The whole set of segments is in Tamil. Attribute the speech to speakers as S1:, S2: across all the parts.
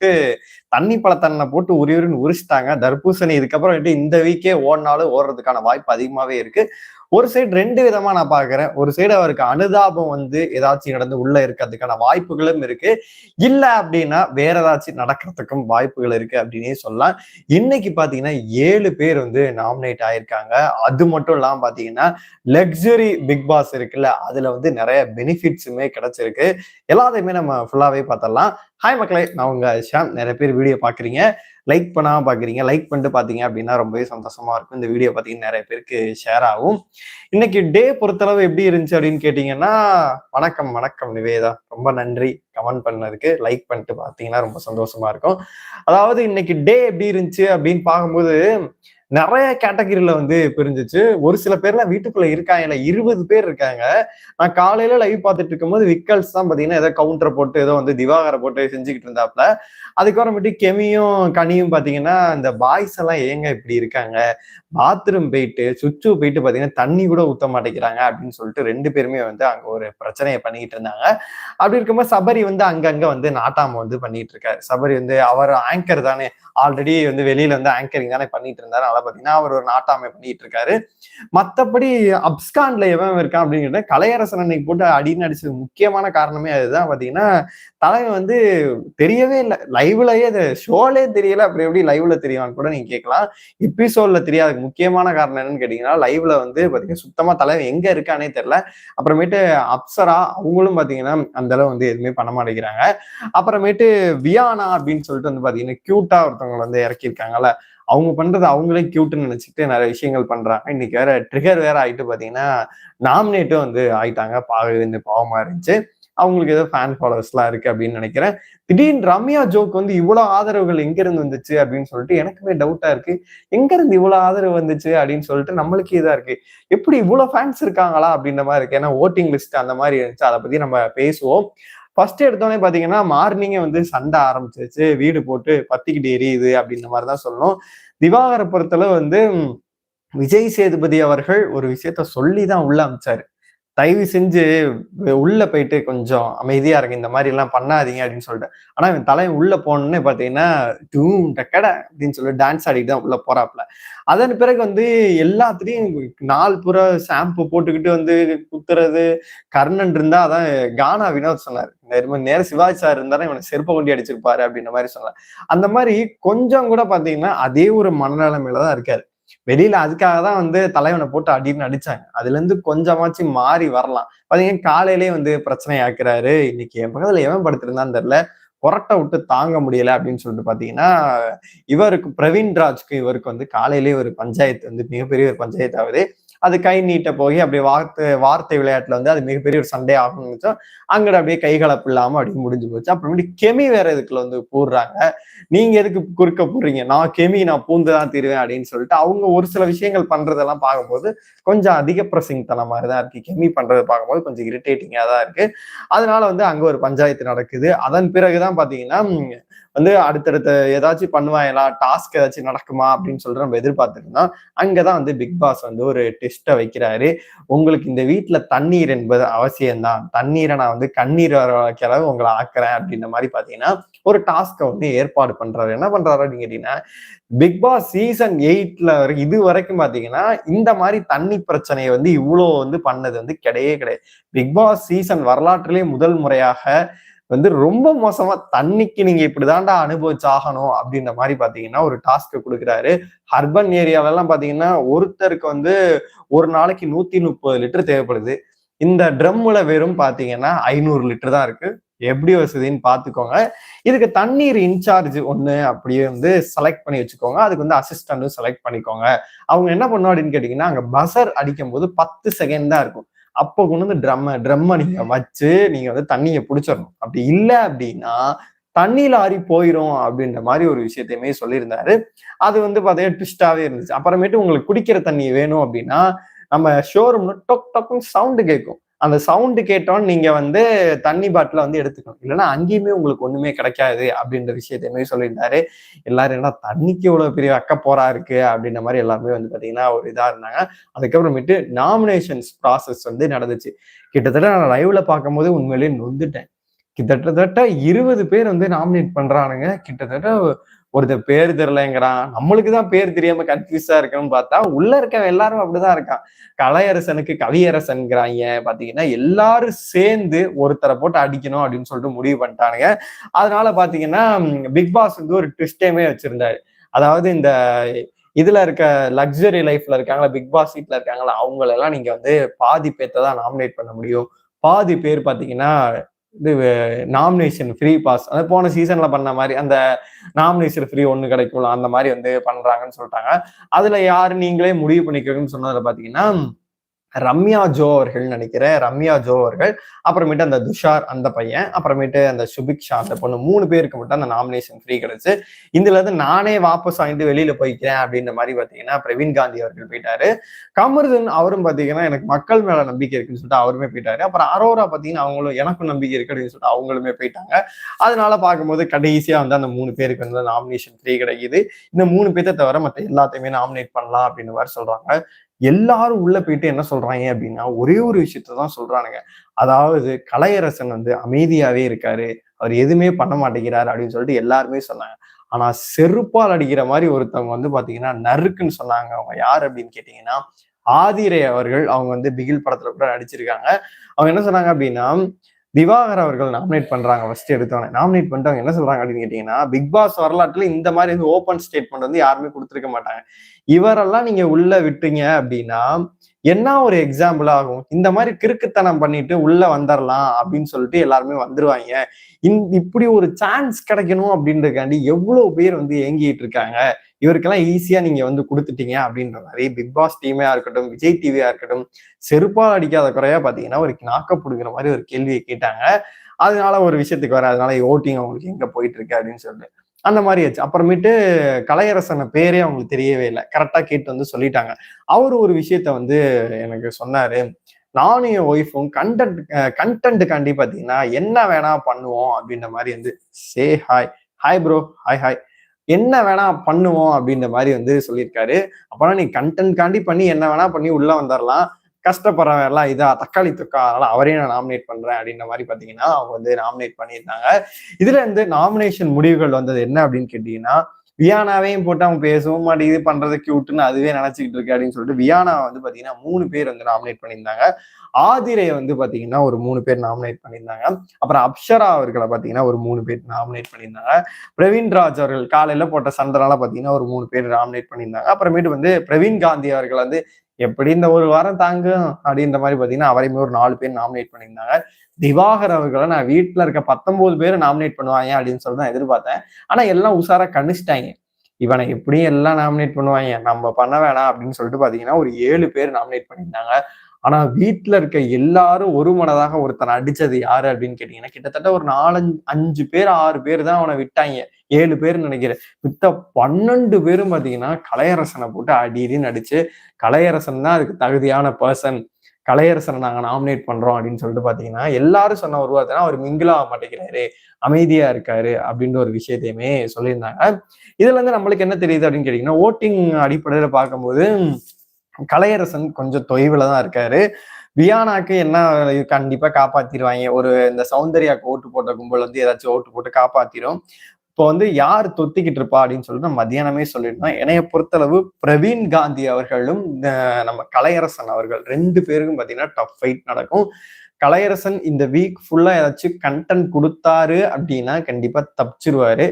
S1: போட்டு தண்ணி பழத்தண்ணை போட்டு உரியுரின்னு உரிச்சிட்டாங்க. தர்பூசணி இதுக்கப்புறம் வந்துட்டு இந்த வீக்கே ஓடினாலும் ஓடுறதுக்கான வாய்ப்பு அதிகமாவே இருக்கு. ஒரு சைடு ரெண்டு விதமா நான் பாக்குறேன் ஒரு சைடு அவருக்கு அனுதாபம் வந்து ஏதாச்சும் நடந்து உள்ள இருக்கிறதுக்கான வாய்ப்புகளும் இருக்கு. இல்ல அப்படின்னா வேற ஏதாச்சும் நடக்கிறதுக்கும் வாய்ப்புகள் இருக்கு அப்படின்னே சொல்லலாம். இன்னைக்கு பாத்தீங்கன்னா ஏழு பேர் வந்து நாமினேட் ஆயிருக்காங்க. அது மட்டும் இல்லாம பாத்தீங்கன்னா லக்ஸுரி பிக் பாஸ் இருக்குல்ல அதுல வந்து நிறைய பெனிஃபிட்ஸுமே கிடைச்சிருக்கு. எல்லாத்தையுமே நம்ம ஃபுல்லாவே பார்த்தலாம் ஹாய் மக்களே நான் உங்க ஷாம் நிறைய பேர் வீடியோ பாக்குறீங்க லைக் பண்ணாம பாக்குறீங்க லைக் பண்ணிட்டு பார்த்தீங்க அப்படின்னா ரொம்பவே சந்தோஷமா இருக்கும். இந்த வீடியோ பார்த்தீங்கன்னா நிறைய பேருக்கு ஷேர் ஆகும். இன்னைக்கு டே பொறுத்தளவு எப்படி இருந்துச்சு அப்படின்னு கேட்டீங்கன்னா வணக்கம் வணக்கம் நிவேதா. ரொம்ப நன்றி கமெண்ட் பண்ணதுக்கு. லைக் பண்ணிட்டு பார்த்தீங்கன்னா ரொம்ப சந்தோஷமா இருக்கும். அதாவது இன்னைக்கு டே எப்படி இருந்துச்சு அப்படின்னு பார்க்கும்போது நிறைய கேட்டகரியில வந்து பிரிஞ்சிச்சு. ஒரு சில பேர்லாம் வீட்டுக்குள்ள இருக்காங்க. இருபது பேர் இருக்காங்க. நான் காலையில லைவ் பார்த்துட்டு இருக்கும்போது விக்கல்ஸ் தான் பாத்தீங்கன்னா ஏதோ கவுண்டர் போட்டு ஏதோ வந்து திவாகரை போட்டு செஞ்சுக்கிட்டு இருந்தாப்ல. அதுக்கப்புறமேட்டு கெமியும் கனியும் பார்த்தீங்கன்னா இந்த பாய்ஸ் எல்லாம் ஏங்க இப்படி இருக்காங்க? பாத்ரூம் போயிட்டு சுவிட்சு போயிட்டு பார்த்தீங்கன்னா தண்ணி கூட ஊத்த மாட்டேங்கிறாங்க அப்படின்னு சொல்லிட்டு ரெண்டு பேருமே வந்து அங்கே ஒரு பிரச்சனையை பண்ணிக்கிட்டு இருந்தாங்க. அப்படி இருக்கும்போது சபரி வந்து அங்கங்கே வந்து நாட்டாம வந்து பண்ணிட்டு இருக்காரு. சபரி வந்து அவர் ஆங்கர் தானே. ஆல்ரெடி வந்து வெளியில வந்து ஆங்கரிங் தானே பண்ணிட்டு இருந்தாரு. அதனால பார்த்தீங்கன்னா அவர் ஒரு நாட்டாமை பண்ணிட்டு இருக்காரு. மற்றபடி அப்ஸ்கான்ல எவன் இருக்கான் அப்படிங்கிறத கலையரசன் அன்னைக்கு போட்டு அடின்னு அடிச்சது முக்கியமான காரணமே அதுதான். பார்த்தீங்கன்னா தலைவன் வந்து தெரியவே இல்லை. லைவ்லயே அது ஷோலே தெரியல. அப்புறம் எப்படி லைவ்ல தெரியும்னு கூட நீங்க கேட்கலாம். எபிசோட்ல தெரியாது. முக்கியமான காரணம் என்னன்னு கேட்டீங்கன்னா லைவ்ல வந்து பாத்தீங்கன்னா சுத்தமா தலைவர் எங்க இருக்கானே தெரியல. அப்புறமேட்டு அப்சரா அவங்களும் பாத்தீங்கன்னா அந்த அளவு வந்து எதுவுமே பண்ண மாட்டேங்கிறாங்க. அப்புறமேட்டு வியானா அப்படின்னு சொல்லிட்டு வந்து பாத்தீங்கன்னா கியூட்டா ஒருத்தவங்களை வந்து இறக்கியிருக்காங்கல்ல. அவங்க பண்றது அவங்களே கியூட்னு நினைச்சிட்டு நிறைய விஷயங்கள் பண்றாங்க. இன்னைக்கு வேற ட்ரிகர் வேற ஆயிட்டு பாத்தீங்கன்னா நாமினேட்டும் வந்து ஆயிட்டாங்க. பாவ இந்த பாவமா இருந்துச்சு. அவங்களுக்கு ஏதோ ஃபேன் ஃபாலோவர்ஸ்லாம் இருக்கு அப்படின்னு நினைக்கிறேன். திடீர்னு ரம்யா ஜோக் வந்து இவ்வளோ ஆதரவுகள் எங்கேருந்து வந்துச்சு அப்படின்னு சொல்லிட்டு எனக்குமே டவுட்டாக இருக்கு. எங்கேருந்து இவ்வளோ ஆதரவு வந்துச்சு அப்படின்னு சொல்லிட்டு நம்மளுக்கு இதாக இருக்கு. எப்படி இவ்வளோ ஃபேன்ஸ் இருக்காங்களா அப்படின்ற மாதிரி இருக்கு. ஏன்னா ஓட்டிங் லிஸ்ட் அந்த மாதிரி இருந்துச்சு. அதை பற்றி நம்ம பேசுவோம். ஃபர்ஸ்ட் எடுத்தோடனே பார்த்தீங்கன்னா மார்னிங்கே வந்து சண்டை ஆரம்பிச்சிருச்சு. வீடு போட்டு பத்திக்கிட்டு எரியுது அப்படின்ற மாதிரி தான் சொல்லணும். திவாகர பொறுத்தளவு வந்து விஜய் சேதுபதி அவர்கள் ஒரு விஷயத்த சொல்லி தான் உள்ள அமிச்சாரு. தயவு செஞ்சு உள்ள போயிட்டு கொஞ்சம் அமைதியா இருங்க இந்த மாதிரி எல்லாம் பண்ணாதீங்க அப்படின்னு சொல்லிட்டு ஆனா இவன் தலைவன் உள்ள போனோன்னே பாத்தீங்கன்னா டூம் டக்கடை அப்படின்னு சொல்லி டான்ஸ் ஆடிட்டு தான் உள்ள போறாப்ல அதன் பிறகு வந்து எல்லாத்துலயும் நாலு புற ஷாம்பு போட்டுக்கிட்டு வந்து குத்துறது கர்ணன் இருந்தா அதான் கானா வினோத் சொன்னார். நேர சிவாஜி சார் இருந்தாலும் இவனை செருப்ப கொண்டி அடிச்சிருப்பாரு அப்படின்ற மாதிரி சொன்னார். அந்த மாதிரி கொஞ்சம் கூட பாத்தீங்கன்னா அதே ஒரு மனநிலைமையில தான் இருக்காரு. வெளியில அதுக்காக தான் வந்து தலைவனை போட்டு அடின்னு அடிச்சாங்க. அதுல இருந்து கொஞ்சமாச்சும் மாறி வரலாம். பாத்தீங்கன்னா காலையிலேயே வந்து பிரச்சனை ஆக்குறாரு. இன்னைக்கு என் பக்கத்துல எவன் படுத்திருந்தான்னு தெரியல. கொரட்டை விட்டு தாங்க முடியல அப்படின்னு சொல்லிட்டு பாத்தீங்கன்னா இவருக்கு பிரவீன் ராஜ்க்கு இவருக்கு வந்து காலையிலேயே ஒரு பஞ்சாயத்து வந்து மிகப்பெரிய ஒரு பஞ்சாயத்து ஆகுது அது கை நீட்ட போய் அப்படியே வார்த்தை வார்த்தை விளையாட்டுல வந்து அது மிகப்பெரிய ஒரு சண்டே ஆகணும்னு வச்சோம் அங்கட அப்படியே கைகலப்பு இல்லாம அப்படியே முடிஞ்சு போச்சு. அப்புறமேட்டு கெமி வேற இதுக்குள்ள வந்து போடுறாங்க. நீங்க எதுக்கு குறுக்க போடுறீங்க நான் கெமி நான் பூந்து தான் தீருவேன் அப்படின்னு சொல்லிட்டு அவங்க ஒரு சில விஷயங்கள் பண்றதெல்லாம் பார்க்கும்போது கொஞ்சம் அதிக பிரசிங் தன மாதிரி தான் இருக்கு. கெமி பண்றதை பார்க்கும்போது கொஞ்சம் இரிட்டேட்டிங்கா தான் இருக்கு. அதனால வந்து அங்க ஒரு பஞ்சாயத்து நடக்குது. அதன் பிறகுதான் பாத்தீங்கன்னா வந்து அடுத்தடுத்த ஏதாச்சும் பண்ணுவாங்களா டாஸ்க் ஏதாச்சும் நடக்குமா அப்படின்னு சொல்லிட்டு நம்ம எதிர்பார்த்துருந்தோம் அங்கதான் வந்து பிக் பாஸ் வந்து ஒரு டெஸ்ட்டை வைக்கிறாரு. உங்களுக்கு இந்த வீட்டுல தண்ணீர் என்பது அவசியம்தான். தண்ணீரை நான் வந்து கண்ணீர் வர வைக்கிற உங்களை ஆக்குறேன் அப்படின்ற மாதிரி பாத்தீங்கன்னா ஒரு டாஸ்கை வந்து ஏற்பாடு பண்றாரு. என்ன பண்றாரு அப்படின்னு கேட்டீங்கன்னா பிக் பாஸ் சீசன் எயிட்ல இது வரைக்கும் பாத்தீங்கன்னா இந்த மாதிரி தண்ணி பிரச்சனையை வந்து இவ்வளோ வந்து பண்ணது வந்து கிடையவே கிடையாது. பிக் பாஸ் சீசன் வரலாற்றிலே முதல் முறையாக வந்து ரொம்ப மோசமா தண்ணிக்கு நீங்க இப்படிதான்டா அனுபவிச்சாகணும் அப்படின்ற மாதிரி பாத்தீங்கன்னா ஒரு டாஸ்க் கொடுக்குறாரு. அர்பன் ஏரியாவெல்லாம் பாத்தீங்கன்னா ஒருத்தருக்கு வந்து ஒரு நாளைக்கு நூத்தி முப்பது லிட்டர் தேவைப்படுது. இந்த ட்ரம்முல வெறும் பாத்தீங்கன்னா ஐநூறு லிட்டர் தான் இருக்கு. எப்படி வசதின்னு பாத்துக்கோங்க. இதுக்கு தண்ணீர் இன்சார்ஜ் ஒண்ணு அப்படியே வந்து செலக்ட் பண்ணி வச்சுக்கோங்க. அதுக்கு வந்து அசிஸ்டன்ட்டும் செலக்ட் பண்ணிக்கோங்க. அவங்க என்ன பண்ணும் அப்படின்னு கேட்டீங்கன்னா அங்க பசர் அடிக்கும் போது பத்து செகண்ட் தான் இருக்கும். அப்போ கொண்டு வந்து ட்ரம்ம ட்ரம்மை நீங்க வச்சு நீங்க வந்து தண்ணியை பிடிச்சிடணும். அப்படி இல்லை அப்படின்னா தண்ணி லாரி போயிடும் அப்படின்ற மாதிரி ஒரு விஷயத்தையுமே சொல்லியிருந்தாரு. அது வந்து பார்த்தீங்கன்னா ட்விஸ்டாவே இருந்துச்சு. அப்புறமேட்டு உங்களுக்கு குடிக்கிற தண்ணி வேணும் அப்படின்னா நம்ம ஷோரூம்ல டொக் டொக்குன்னு சவுண்டு கேட்கும் அந்த சவுண்டு கேட்டோன்னு நீங்க வந்து தண்ணி பாட்டில வந்து எடுத்துக்கணும். இல்லைன்னா அங்கேயுமே உங்களுக்கு ஒண்ணுமே கிடைக்காது அப்படின்ற விஷயத்தையுமே சொல்லியிருந்தாரு. எல்லாரும் என்ன தண்ணிக்கு இவ்வளவு பெரிய அக்க போரா இருக்கு அப்படின்ற மாதிரி எல்லாருமே வந்து பாத்தீங்கன்னா ஒரு இதா இருந்தாங்க. அதுக்கப்புறமேட்டு நாமினேஷன்ஸ் ப்ராசஸ் வந்து நடந்துச்சு. கிட்டத்தட்ட நான் லைவ்ல பார்க்கும்போது உண்மையிலேயே நொந்துட்டேன். கிட்டத்தட்ட இருபது பேர் வந்து நாமினேட் பண்றானுங்க. கிட்டத்தட்ட ஒருத்தர் பேர் தெரியலங்கிறான். நம்மளுக்கு தான் பேர் தெரியாம கன்ஃபியூஸா இருக்குன்னு பார்த்தா உள்ள இருக்க எல்லாரும் அப்படிதான் இருக்கான். கலையரசனுக்கு கவியரசன்கிறாங்க. பாத்தீங்கன்னா எல்லாரும் சேர்ந்து ஒருத்தரை போட்டு அடிக்கணும் அப்படின்னு சொல்லிட்டு முடிவு பண்ணிட்டானுங்க. அதனால பாத்தீங்கன்னா பிக் பாஸ் வந்து ஒரு ட்விஸ்டேமே வச்சிருந்தாரு. அதாவது இந்த இதுல இருக்க லக்ஸரி லைஃப்ல இருக்காங்களா பிக் பாஸ் சீட்ல இருக்காங்களா அவங்களெல்லாம் நீங்க வந்து பாதி பேர்த்த தான் நாமினேட் பண்ண முடியும். பாதி பேர் பாத்தீங்கன்னா இது நாமினேஷன் ஃப்ரீ பாஸ் அது போன சீசன்ல பண்ண மாதிரி அந்த நாமினேஷன் ஃப்ரீ ஒன்று கிடைக்கும்ல அந்த மாதிரி வந்து பண்றாங்கன்னு சொல்லிட்டாங்க. அதுல யாரு நீங்களே முடிவு பண்ணிக்கிறதுன்னு சொன்னதுல பாத்தீங்கன்னா ரம்யா ஜோ அவர்கள் நினைக்கிறேன் ரம்யா ஜோ அவர்கள் அப்புறமேட்டு அந்த துஷார் அந்த பையன் அப்புறமேட்டு அந்த சுபிக்ஷா அந்த பொண்ணு மூணு பேருக்கு மட்டும் அந்த நாமினேஷன் ஃப்ரீ கிடைச்சு. இதுல இருந்து நானே வாபஸ் வாங்கிட்டு வெளியில போய்க்கிறேன் அப்படின்ற மாதிரி பாத்தீங்கன்னா பிரவீன் காந்தி அவர்கள் போயிட்டாரு. கமருதன் அவரும் பாத்தீங்கன்னா எனக்கு மக்கள் மேல நம்பிக்கை இருக்குன்னு சொல்லிட்டு அவருமே போயிட்டாரு. அப்புறம் அரோரா பாத்தீங்கன்னா அவங்களும் எனக்கும் நம்பிக்கை இருக்கு அப்படின்னு சொல்லிட்டு அவங்களுமே போயிட்டாங்க. அதனால பார்க்கும்போது கடைசியா வந்து அந்த மூணு பேருக்கு வந்து நாமினேஷன் ஃப்ரீ கிடைக்குது. இந்த மூணு பேர்த்த தவிர மற்ற எல்லாத்தையுமே நாமினேட் பண்ணலாம் அப்படின்னு மாதிரி சொல்றாங்க. எல்லாரும் உள்ள போயிட்டு என்ன சொல்றாங்க அப்படின்னா ஒரே ஒரு விஷயத்த தான் சொல்றானுங்க. அதாவது கலையரசன் வந்து அமைதியாவே இருக்காரு. அவர் எதுவுமே பண்ண மாட்டேங்கிறாரு அப்படின்னு சொல்லிட்டு எல்லாருமே சொன்னாங்க. ஆனா செருப்பால் அடிக்கிற மாதிரி ஒருத்தவங்க வந்து பாத்தீங்கன்னா நறுக்குன்னு சொன்னாங்க. அவங்க யார் அப்படின்னு கேட்டீங்கன்னா ஆதிரை அவர்கள் அவங்க வந்து பிகில் படத்துல கூட நடிச்சிருக்காங்க. அவங்க என்ன சொன்னாங்க அப்படின்னா திவாகர் அவர்கள் நாமினேட் பண்றாங்க ஃபர்ஸ்ட் எடுத்தவங்க நாமினேட் பண்ணிட்டு அவங்க என்ன சொல்றாங்க அப்படின்னு கேட்டீங்கன்னா பிக் பாஸ் வரலாற்றுல இந்த மாதிரி வந்து ஓப்பன் ஸ்டேட்மெண்ட் வந்து யாருமே கொடுத்துருக்க மாட்டாங்க. இவரெல்லாம் நீங்க உள்ள விட்டீங்க அப்படின்னா என்ன ஒரு எக்ஸாம்பிள் ஆகும்? இந்த மாதிரி கிறுக்குத்தனம் பண்ணிட்டு உள்ள வந்துடலாம் அப்படின்னு சொல்லிட்டு எல்லாருமே வந்துருவாங்க. இப்படி ஒரு சான்ஸ் கிடைக்கணும் அப்படின்றதுக்காண்டி எவ்வளவு பேர் வந்து ஏங்கிட்டு இருக்காங்க? இவருக்கெல்லாம் ஈஸியா நீங்க வந்து கொடுத்துட்டீங்க அப்படின்ற மாதிரி பிக் பாஸ் டீமையா இருக்கட்டும் விஜய் டிவியா இருக்கட்டும் செருப்பால் அடிக்காத குறையா பாத்தீங்கன்னா ஒரு நாக்கப்படுகிற மாதிரி ஒரு கேள்வியை கேட்டாங்க. அதனால ஒரு விஷயத்துக்கு வர அதனால ஓட்டிங் அவங்களுக்கு எங்க போயிட்டு இருக்கு? அப்படின்னு சொல்லிட்டு. அந்த மாதிரி ஆச்சு. அப்புறமேட்டு கலையரசன பேரே அவங்களுக்கு தெரியவே இல்லை. கரெக்டாக கேட்டு வந்து சொல்லிட்டாங்க. அவர் ஒரு விஷயத்த வந்து எனக்கு சொன்னாரு. நானும் என் ஒய்ஃபும் கண்டென்ட் கண்டென்ட்டுக்காண்டி பார்த்தீங்கன்னா என்ன வேணா பண்ணுவோம் அப்படின்ற மாதிரி வந்து say hi hi bro hi hi என்ன வேணா பண்ணுவோம் அப்படின்ற மாதிரி வந்து சொல்லியிருக்காரு. அப்போனா நீ கண்டென்ட் காண்டி பண்ணி என்ன வேணா பண்ணி உள்ள வந்துடலாம் கஷ்டப்படுறவன் எல்லாம் இதா தக்காளி தொக்கா அதனால அவரையும் நான் நாமினேட் பண்றேன் அப்படின்ற மாதிரி பாத்தீங்கன்னா அவங்க வந்து நாமினேட் பண்ணியிருந்தாங்க. இதுல இருந்து நாமினேஷன் முடிவுகள் வந்தது என்ன அப்படின்னு கேட்டீங்கன்னா வியானாவையும் போட்டு அவங்க பேசவும் மாட்டேங்குது பண்றது கியூட்னு அதுவே நினைச்சுக்கிட்டு இருக்கு அப்படின்னு சொல்லிட்டு வியானா வந்து பாத்தீங்கன்னா மூணு பேர் வந்து நாமினேட் பண்ணியிருந்தாங்க. ஆதிரையை வந்து பாத்தீங்கன்னா ஒரு மூணு பேர் நாமினேட் பண்ணியிருந்தாங்க. அப்புறம் அப்ஷரா அவர்களை பாத்தீங்கன்னா ஒரு மூணு பேர் நாமினேட் பண்ணியிருந்தாங்க. பிரவீன் ராஜ் அவர்கள் காலையில போட்ட சண்டனால பாத்தீங்கன்னா ஒரு மூணு பேர் நாமினேட் பண்ணியிருந்தாங்க. அப்புறமேட்டு வந்து பிரவீன் காந்தி அவர்கள் வந்து எப்படி இந்த ஒரு வாரம் தாங்கும்? அப்படின்ற மாதிரி பாத்தீங்கன்னா அவரையுமே ஒரு நாலு பேர் நாமினேட் பண்ணியிருந்தாங்க. திவாகர் அவர்களை நான் வீட்டில் இருக்க பத்தொன்பது பேர் நாமினேட் பண்ணுவாங்க அப்படின்னு சொல்லி தான் எதிர்பார்த்தேன். ஆனால் எல்லாம் உஷாரா கணிச்சிட்டாங்க. இவனை எப்படியும் எல்லாம் நாமினேட் பண்ணுவாங்க? நம்ம பண்ண வேணாம் அப்படின்னு சொல்லிட்டு பார்த்தீங்கன்னா ஒரு ஏழு பேர் நாமினேட் பண்ணியிருந்தாங்க. ஆனால் வீட்டில் இருக்க எல்லாரும் ஒரு மனதாக ஒருத்தனை அடித்தது யாரு அப்படின்னு கேட்டிங்கன்னா கிட்டத்தட்ட ஒரு நாலஞ்சு அஞ்சு பேர் ஆறு பேர் தான் அவனை விட்டாங்க. ஏழு பேர் நினைக்கிறேன். மித்த பன்னெண்டு பேரும் பார்த்தீங்கன்னா கலையரசனை போட்டு அடி அடின்னு அடிச்சு கலையரசன் தான் அதுக்கு தகுதியான பர்சன் கலையரசனை நாங்க நாமினேட் பண்றோம் அப்படின்னு சொல்லிட்டு பாத்தீங்கன்னா எல்லாரும் சொன்ன ஒரு வார்த்தைனா அவர் மிங்கிலாக மாட்டேங்கிறாரு. அமைதியா இருக்காரு அப்படின்ற ஒரு விஷயத்தையுமே சொல்லியிருந்தாங்க. இதுல இருந்து நம்மளுக்கு என்ன தெரியுது அப்படின்னு கேட்டிங்கன்னா ஓட்டிங் அடிப்படையில பார்க்கும்போது கலையரசன் கொஞ்சம் தொய்வில் தான் இருக்காரு. வியானாக்கு என்ன கண்டிப்பா காப்பாத்திடுவாங்க ஒரு இந்த சௌந்தர்யாக்கு ஓட்டு போட்ட கும்பல் வந்து ஏதாச்சும் ஓட்டு போட்டு காப்பாத்திரும். இப்போ வந்து யார் தொத்திக்கிட்டு இருப்பா அப்படின்னு சொல்லிட்டு மத்தியானமே சொல்லியிருந்தோம் என்னைய பொறுத்தளவு பிரவீன் காந்தி அவர்களும் நம்ம கலையரசன் அவர்கள் ரெண்டு பேருக்கும் பார்த்தீங்கன்னா டஃப் ஃபைட் நடக்கும். கலையரசன் இந்த வீக் ஃபுல்லா ஏதாச்சும் கண்டென்ட் கொடுத்தாரு அப்படின்னா கண்டிப்பா தப்பிச்சிருவாரு.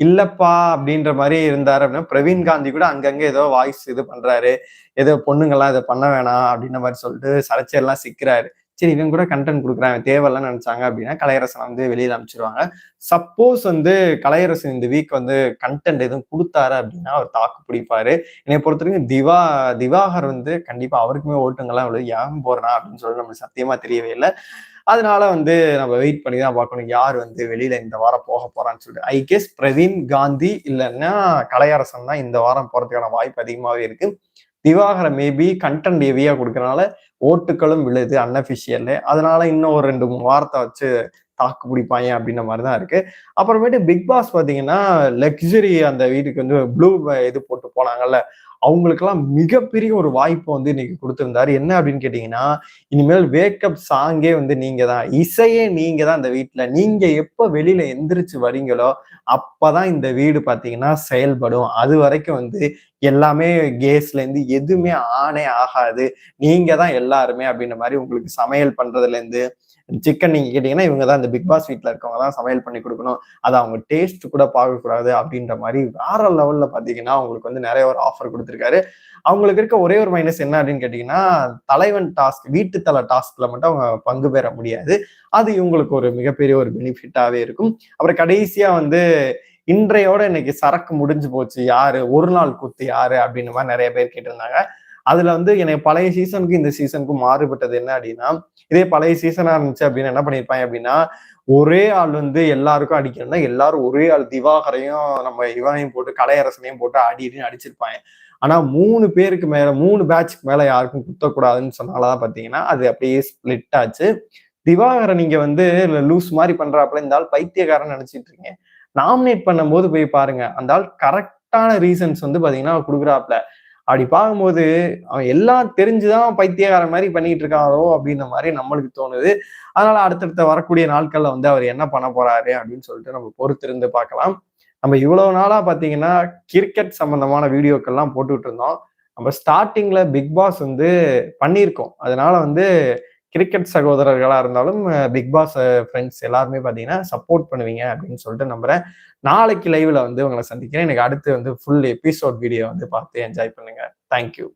S1: இல்லப்பா அப்படின்ற மாதிரி இருந்தாரு அப்படின்னா பிரவீன் காந்தி கூட அங்கங்க ஏதோ வாய்ஸ் இது பண்றாரு. ஏதோ பொண்ணுங்கெல்லாம் இதை பண்ண வேணாம் அப்படின்ற மாதிரி சொல்லிட்டு சரச்செல்லாம் சிக்கிறாரு. சரி இவன் கூட கண்டென்ட் கொடுக்குறாங்க தேவையெல்லாம் நினைச்சாங்க அப்படின்னா கலையரசனை வந்து வெளியில அமைச்சிருவாங்க சப்போஸ் வந்து கலையரசன் இந்த வீக் வந்து கண்டென்ட் எதுவும் கொடுத்தாரு அப்படின்னா அவர் தாக்கு பிடிப்பாரு. என்னை பொறுத்த வரைக்கும் திவா திவாகர் வந்து கண்டிப்பா அவருக்குமே ஓட்டுங்கலாம் இவ்வளவு ஏன் போறான் அப்படின்னு சொல்லி நம்மளுக்கு சத்தியமா தெரியவே இல்லை. அதனால வந்து நம்ம வெயிட் பண்ணி தான் பார்க்கணும். யார் வந்து வெளியில இந்த வாரம் போக போறான்னு சொல்லிட்டு. ஐ கெஸ் பிரவீன் காந்தி இல்லைன்னா கலையரசன் தான் இந்த வாரம் போறதுக்கான வாய்ப்பு அதிகமாகவே இருக்கு. திவாகர மேபி கண்டென்ட் ஹெவியா கொடுக்கறனால ஓட்டுகளும் விழுது அன்அபிஷியல் அதனால இன்னும் ஒரு ரெண்டு மூணு வாரத்தை வச்சு தாக்கு பிடிப்பாங்க அப்படின்ற மாதிரி தான் இருக்கு. அப்புறமேட்டு பிக் பாஸ் பாத்தீங்கன்னா லக்ஸுரி அந்த வீட்டுக்கு வந்து ப்ளூ இது போட்டு போனாங்கல்ல அவங்களுக்கெல்லாம் மிகப்பெரிய ஒரு வாய்ப்பு வந்து இன்னைக்கு கொடுத்துருந்தாரு. என்ன அப்படின்னு கேட்டீங்கன்னா இனிமேல் வேக்கப் சாங்கே வந்து நீங்க தான் இசையே நீங்க தான் இந்த வீட்டுல நீங்க எப்ப வெளியில எந்திரிச்சு வரீங்களோ அப்பதான் இந்த வீடு பாத்தீங்கன்னா செயல்படும். அது வரைக்கும் வந்து எல்லாமே கேஸ்ல இருந்து எதுவுமே ஆனே ஆகாது. நீங்க தான் எல்லாருமே அப்படின்ற மாதிரி உங்களுக்கு சமையல் பண்றதுல இருந்து சிக்கன் நீங்க கேட்டீங்கன்னா இவங்க தான் இந்த பிக் பாஸ் வீட்டில் இருக்கவங்க தான் சமையல் பண்ணி கொடுக்கணும். அதை அவங்க டேஸ்ட் கூட பார்க்கக்கூடாது அப்படின்ற மாதிரி வேற லெவல்ல பாத்தீங்கன்னா அவங்களுக்கு வந்து நிறைய ஒரு ஆஃபர் கொடுத்துருக்காரு. அவங்களுக்கு இருக்க ஒரே ஒரு மைனஸ் என்ன அப்படின்னு கேட்டீங்கன்னா தலைவன் டாஸ்க் வீட்டு தலை டாஸ்க்ல மட்டும் அவங்க பங்கு பெற முடியாது. அது இவங்களுக்கு ஒரு மிகப்பெரிய ஒரு பெனிஃபிட்டாவே இருக்கும். அப்புறம் கடைசியா வந்து இன்றையோட இன்னைக்கு சரக்கு முடிஞ்சு போச்சு. யாரு? ஒரு நாள் குத்து யாரு? அப்படின்னு மாதிரி நிறைய பேர் கேட்டிருந்தாங்க. அதுல வந்து எனக்கு பழைய சீசனுக்கும் இந்த சீசனுக்கும் மாறுபட்டது என்ன அப்படின்னா இதே பழைய சீசனா இருந்துச்சு அப்படின்னு என்ன பண்ணிருப்பாங்க அப்படின்னா ஒரே ஆள் வந்து எல்லாருக்கும் அடிக்கணும்னா எல்லாரும் ஒரே ஆள் திவாகரையும் நம்ம இவனையும் போட்டு கலையரசனையும் போட்டு அடின்னு அடிச்சிருப்பாங்க. ஆனா மூணு பேருக்கு மேல மூணு பேட்ச்க்கு மேல யாருக்கும் குத்தக்கூடாதுன்னு சொன்னாலதான் பாத்தீங்கன்னா அது அப்படியே ஸ்பிளிட் ஆச்சு. திவாகரை நீங்க வந்து லூஸ் மாதிரி பண்றாப்புல இந்த ஆள் பைத்தியக்காரன் நினைச்சிட்டு இருக்கீங்க. நாமினேட் பண்ணும்போது போய் பாருங்க அந்த ஆள் கரெக்டான ரீசன்ஸ் வந்து பாத்தீங்கன்னா கொடுக்குறாப்புல. அப்படி பார்க்கும்போது அவன் எல்லாம் தெரிஞ்சுதான் பைத்தியகாரன் மாதிரி பண்ணிட்டு இருக்காரோ அப்படின்ற மாதிரி நம்மளுக்கு தோணுது. அதனால அடுத்தடுத்த வரக்கூடிய நாட்கள்ல வந்து அவர் என்ன பண்ண போறாரு அப்படின்னு சொல்லிட்டு நம்ம பொறுத்திருந்து பார்க்கலாம். நம்ம இவ்வளவு நாளா பாத்தீங்கன்னா கிரிக்கெட் சம்பந்தமான வீடியோக்கள்லாம் போட்டுட்டு இருந்தோம். நம்ம ஸ்டார்டிங்ல பிக் பாஸ் வந்து பண்ணியிருக்கோம். அதனால வந்து கிரிக்கெட் சகோதரர்களாக இருந்தாலும் பிக் பாஸ் ஃப்ரெண்ட்ஸ் எல்லாருமே பார்த்தீங்கன்னா சப்போர்ட் பண்ணுவீங்க அப்படின்னு சொல்லிட்டு நம்புறேன். நாளைக்கு லைவ்ல வந்து உங்களை சந்திக்கிறேன். எனக்கு அடுத்து வந்து ஃபுல் எபிசோட் வீடியோ வந்து பார்த்து என்ஜாய் பண்ணுங்க. தேங்க்யூ